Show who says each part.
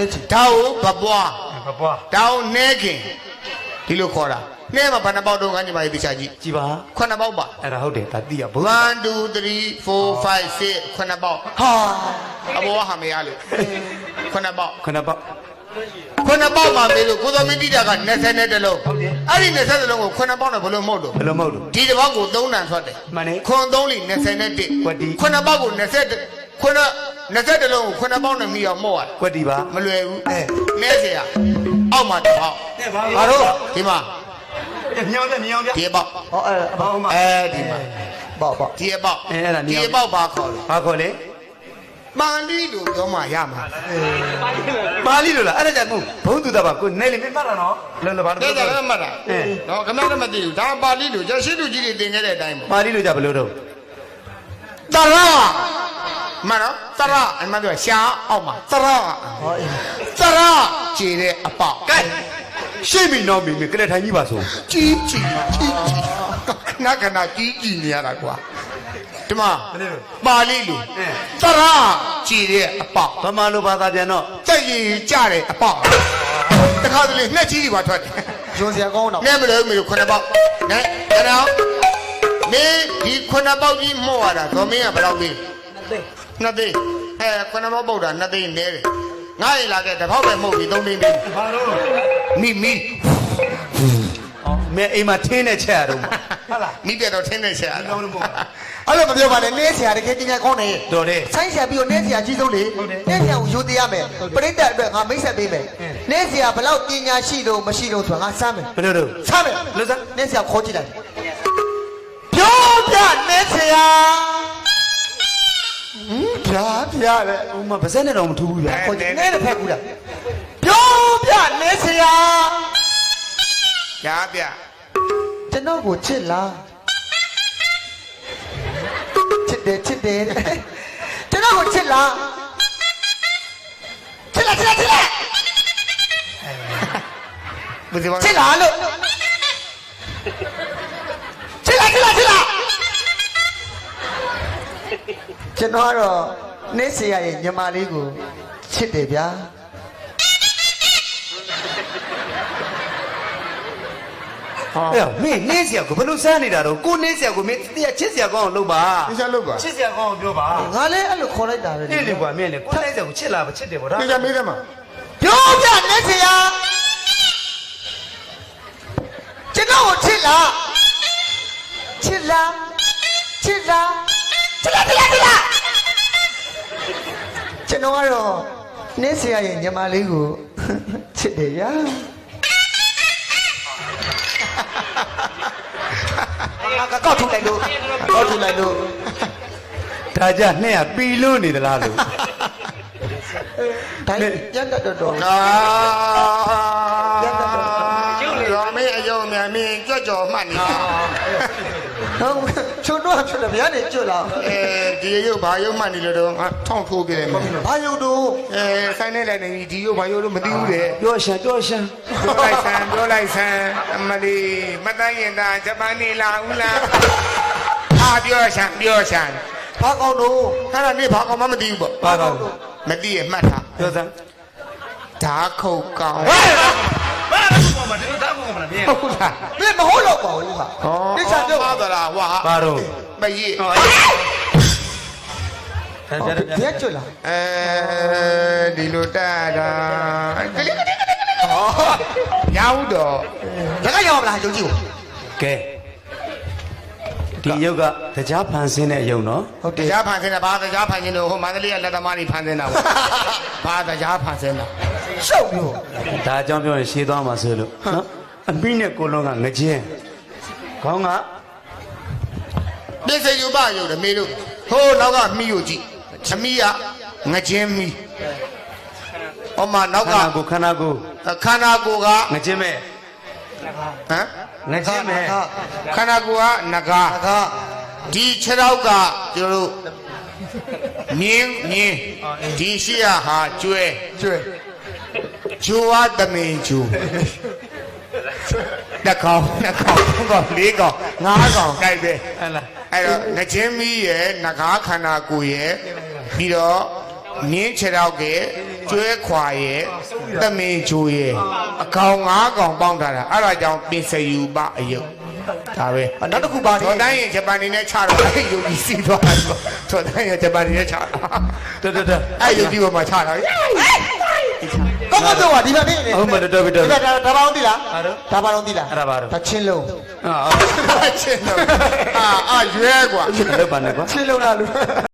Speaker 1: နှဲချီ
Speaker 2: ဒါကိုဘပွား
Speaker 3: ဘပွား
Speaker 2: ဒါကိုနဲခင်ဒီလိုခေါ်တာနဲမှာဘယ်နှပေါက်တော့ကညီမကြီးတရားကြည့်
Speaker 3: ကြည်ပါ
Speaker 2: ခုနှစ်ပေါက်ပါ
Speaker 3: အဲ့ဒါဟုတ်တယ်ဒါတိရဘု
Speaker 2: 1 2 3 4 5 6ခုနှစ်ပေါက်
Speaker 1: ဟာ
Speaker 2: အဘောဟာမရလို့ခုနှစ်ပေါက်
Speaker 3: ခဏပေါ့
Speaker 2: ခုနှစ်ပေါက်မှာမေးလို့ကိုသောမင်းတိတာက20နဲ့တလုံးအဲ့ဒီ20တလုံးကိုခုနှစ်ပေါက်နဲ့ဘယ်လိုမဟုတ်လို့
Speaker 3: ဘယ်လိုမဟုတ်လို့
Speaker 2: ဒီတစ်ပေါက်ကို3တန်ထွက်တယ်
Speaker 3: မှန်တယ်
Speaker 2: ခွန်3လီ20နဲ့1
Speaker 3: ကွက်တီ
Speaker 2: ခုနှစ်ပေါက်ကို20ခုနှစ် 20တလုံးကိုခုနှစ်ပေါက်နဲ့မိအောင်မို့ရတယ်
Speaker 3: ကွက်တီပါ
Speaker 2: မလွယ်ဘူးအဲနဲเสียအောက်မှာတစ်ပေါက်
Speaker 3: တဲ့ပါ
Speaker 1: ဘာလို့
Speaker 2: ဒီမှာ
Speaker 3: မြောင်းတဲ့မြောင်းပြ
Speaker 2: ဒီပေါက်
Speaker 1: ဟောအဲ့
Speaker 3: ဘောင်းမ
Speaker 2: အဲဒီမှာ
Speaker 1: ပေါ့ပေါ့
Speaker 2: ဒီပေါက်
Speaker 3: အဲအဲ့ဒါညောင်း
Speaker 2: ဒီပေါက်ပါခေါ်တယ်
Speaker 3: ဘာခေါ်လဲ
Speaker 2: ပါဠိလိုပြောမှရမှာ
Speaker 3: ပါဠိလိုလားအဲ့ဒါကြောင့်ကိုဘုံသူတာပါကိုနေလေမင်းမှတ်တာနော်လောလောဘာ
Speaker 2: တဲ့
Speaker 3: လို့
Speaker 2: ကြလည်းမှတ်တာ
Speaker 3: အဲ
Speaker 2: နော်ခမလည်းမသိဘူးဒါပါဠိလိုကျရှိလူကြီးတွေသင်ခဲ့တဲ့အတိုင်းပေါ့
Speaker 3: ပါဠိလိုကြဘယ်လိုတော့
Speaker 2: တရ မနော်တရအမှန်ပြောရှာအောက်မှာတရ
Speaker 1: ဟောအေး
Speaker 2: တရခြေတဲ့အပေါက်
Speaker 3: ကဲရှေ့ပြီနောက်ပြီမင်းကလေးထိုင်ကြီးပါဆို
Speaker 2: ကြီးကြီးကြီးကြီးခဏခဏကြီးကြီးနေရတာကွာဒီမှာပါဠိလို
Speaker 3: အဲ
Speaker 2: တရခြေတဲ့အပေါက်
Speaker 3: ဗမာလိုဘာသာပြန်တော့
Speaker 2: ကြက်ရည်ကြတဲ့အပေါက်တခါတလေနှက်ကြီးတွေပါထွက်တယ်
Speaker 1: ဂျွန်စရာကောင်းတော့
Speaker 2: နဲ့မလို့မလို့ခုနှစ်ပေါက်နဲ့အဲ့တော့နေဒီခုနှစ်ပေါက်ကြီးမှုတ်ရတာဇော်မင်းကဘယ်လောက်သေး နှစ်သိန်းအဲခုနှစ်ပေါက်ပုတ်တာနှစ်သိန်းနဲတယ်ငါ့ရင်လာခဲ့တစ်ပေါက်ပဲမှုတ်ပြီးသုံးသိန်းပေး
Speaker 3: ဘာလို့
Speaker 2: မိမိ
Speaker 3: မင်းအိမ်မှာထင်းနဲ့ချက်ရတော့ဟုတ်လား
Speaker 2: မိပြတော့ထင်းနေချက်
Speaker 3: ဒီကောင်လို့မဟုတ်
Speaker 1: အဲ့လိုမပြောပါနဲ့နှဲဆရာတကယ်ကြီးကြီးကောင်းတယ်
Speaker 3: တော်တယ်
Speaker 1: ဆိုင်းဆရာပြီးတော့နှဲဆရာကြီးဆုံးလေ
Speaker 3: ဟုတ်တယ်
Speaker 1: နှဲဆရာကိုယူသေးရမယ်ပရိသတ်အတွက်ငါမိတ်ဆက်ပေးမယ်နှဲဆရာဘယ်လောက်ပညာရှိလို့မရှိလို့ဆိုတာငါစမ်းမယ်
Speaker 3: ဘယ်လိုတော့
Speaker 1: စမ်းမယ်
Speaker 3: လို့စမ်း
Speaker 1: နှဲဆရာခေါ်ကြည့်လိုက်ပြောပြနှဲဆရာ ဟင်ပြားပြားလေ
Speaker 3: ဟိုမှာဗစက်နဲ့တော့မထူးဘူးဗျာ
Speaker 1: ခေါ်ကြည့်နှဲတစ်ဖက်ကူလားပြောပြနှဲဆရာ
Speaker 2: ညာပြ
Speaker 1: ကျွန်တော်ကိုချစ်လားချစ်တယ်ချစ်တယ်တဲ့ကျွန်တော်ကိုချစ်လားချစ်လားချစ်လားချစ်လား
Speaker 2: ဘယ်ဒီမှာ
Speaker 1: ချစ်လားလို့ ကျွန်တော်ကတော့နင်းစရာရဲ့ညီမလေးကိုချစ်တယ်ဗျာ
Speaker 3: အဲ့မင်းနင်းစရာကိုဘယ်လိုစမ်းနေတာတော့ကိုနင်းစရာကိုမင်းတရားချစ်စရာကောင်းအောင်လုပ်ပါ
Speaker 2: သိချလို့ပါ
Speaker 3: ချစ်စရာကောင်းအောင်ပြောပါ
Speaker 1: ငါလည်းအဲ့လိုခေါ်လိုက်တာပဲ
Speaker 3: အေးလေကွာမင်းလေကိုနင်းစရာကိုချစ်လာပါချစ်တယ်ဗောဒါ
Speaker 2: သိချမေးတယ်မှာ
Speaker 1: ပြောပြနင်းစရာကျွန်တော်ကိုချစ်လားချစ်လားချစ်လားချစ်လားချစ်လားချစ်လား ကျွန်တော်ကတော့နင်းစရာရဲ့ညီမလေးကိုချစ်တယ်ဗျာငါကကောက်ထုတ်လိုက်လို့ကောက်ထုတ်လိုက်လို့
Speaker 3: ဒါကြနဲ့ကပီလို့နေသလားလို့
Speaker 1: တိုင်းရန်တော့တော့
Speaker 2: အာရောမင်းအယုံမြန်မင်းကြွကြော်မှတ်နေ
Speaker 1: ဟုတ်ချုံတော့ဖြစ်တယ်ဗျာနေကျွတ်လာ
Speaker 2: အဲဒီရုပ်ဘာရုပ်မှတ်နေလို့တော့ငါထောင်းထိုးပြတယ်မင်း
Speaker 1: ဘာယုံတို့
Speaker 2: အဲဆိုင်နေလိုက်နေပြီဒီရုပ်ဘာရုပ်လို့မသိဘူးတဲ့
Speaker 3: ပြောရှံပြောရှံ
Speaker 2: ပြောလိုက်ဆန်းပြောလိုက်ဆန်းအမလီမတန်းရင်တာဂျပန်နေလာဦးလားအာပြောဆန်းပြောဆန်း
Speaker 1: ဘာကောင်းတို့
Speaker 2: အဲ့ဒါနေဘာကောင်မှမသိဘူးပေါ့
Speaker 3: ပါကောင်း
Speaker 2: မသိရမှတ်ထား
Speaker 3: ပြောစမ်း
Speaker 2: ဓာခုတ်ကောင်
Speaker 3: ဘာ လို့မမဒီလိုသားကုန်မလားမင်း
Speaker 2: ဟုတ်လား
Speaker 1: မင်းမဟုတ်တော့ပါဘူးဟာ
Speaker 2: ဟော
Speaker 1: တိချာပြော
Speaker 2: ပါတော့လားဝါ
Speaker 3: ဘာတော့
Speaker 2: မရည်
Speaker 3: ဟောအဲ့ဒါ
Speaker 1: ဗျာကျွတ်လာ
Speaker 2: အဲဒီလိုတက်တာကလေးကလေးကလေးကလေးဟောရောက်တော့
Speaker 1: တခါရောက်မလားယုံကြည်ကို
Speaker 3: ကဲဒီရုပ်ကတရားဖန်ဆင်းတဲ့ရုပ်နော်
Speaker 1: ဟုတ်တယ်
Speaker 2: တရားဖန်ဆင်းတာဘာတရားဖန်ဆင်းလို့ဟိုမန္တလေးကလက်သမားတွေဖန်ဆင်းတာပေါ့ဘာတရားဖန်ဆင်းတာ
Speaker 1: ရှုပ်လို့
Speaker 3: ဒါအကြောင်းပြောရင်ရှင်းသွားမှာဆိုလို့နော်အမိနဲ့ကိုလုံးကငကြင်းခေါင်းက
Speaker 2: ပြည့်စယူပါယူတယ်မေးလို့ဟိုနောက်ကမိယူကြည့်အမိကငချင်းမိဟောမနော
Speaker 3: ခ
Speaker 2: က်က
Speaker 3: န္ဓာကိုယ်ခန္ဓာကိုယ်
Speaker 2: ခန္ဓာကိုယ်က
Speaker 3: ငကြင်းမဲ့
Speaker 2: ဟမ်
Speaker 3: ငကြင်းမဲ့
Speaker 2: ခန္ဓာကိုယ်ကငကား
Speaker 1: ငါက
Speaker 2: ဒီခြေထောက်ကကျွန်တော်တို့မြင်းမြင်းဒီရှိရဟာကျွဲ
Speaker 1: ကျွဲ
Speaker 2: ဂျိုဝါသမင်ဂျိုတစ်ကောင်နှစ်ကောင်သုံးကောင်လေးကောင်ငါးကောင်ကြိုက်ပဲ
Speaker 3: ဟဲ့လား
Speaker 2: အဲ့တော့ငချင်းမီးရဲ့ငကားခန္ဓာကိုယ်ရဲ့ပြီးတော့မြင်းခြေထောက်ကကျွဲခွာရဲ့သမင်ချိုရဲ့အကောင်၅ကောင်ပေါင်းထားတာအဲ့ဒါကြောင့်ပင်စယူပအယုတ်ဒါပဲ
Speaker 1: နောက်တစ်ခုပါနေ
Speaker 2: တော်တိုင်းရင်ဂျပန်နေနဲ့ချတော့အဲ့ယုတ်ကြီးစီးသွားတယ်တော်တိုင်းရင်ဂျပန်နေနဲ့ချတာ
Speaker 3: တော်တော်တော်
Speaker 2: အဲ့ယုတ်ကြီးကမှချတာ တိချာ
Speaker 1: ကောင်းကောင်းတော့ဒီဘက်နေ
Speaker 3: ဟုတ်မတော်
Speaker 1: ပြီ
Speaker 3: တော်
Speaker 1: ပြီဒါဒါဘာလုံးသိလားဒါဘာလုံးသိလား
Speaker 3: အဲ့ဒါဘာလုံး
Speaker 1: တချင်းလုံး
Speaker 3: အာ
Speaker 2: ချင်းလုံးအာအာရွဲကွာချင်း
Speaker 3: လုံးပါနဲ့ကွာ
Speaker 1: ချင်းလုံးလားလူ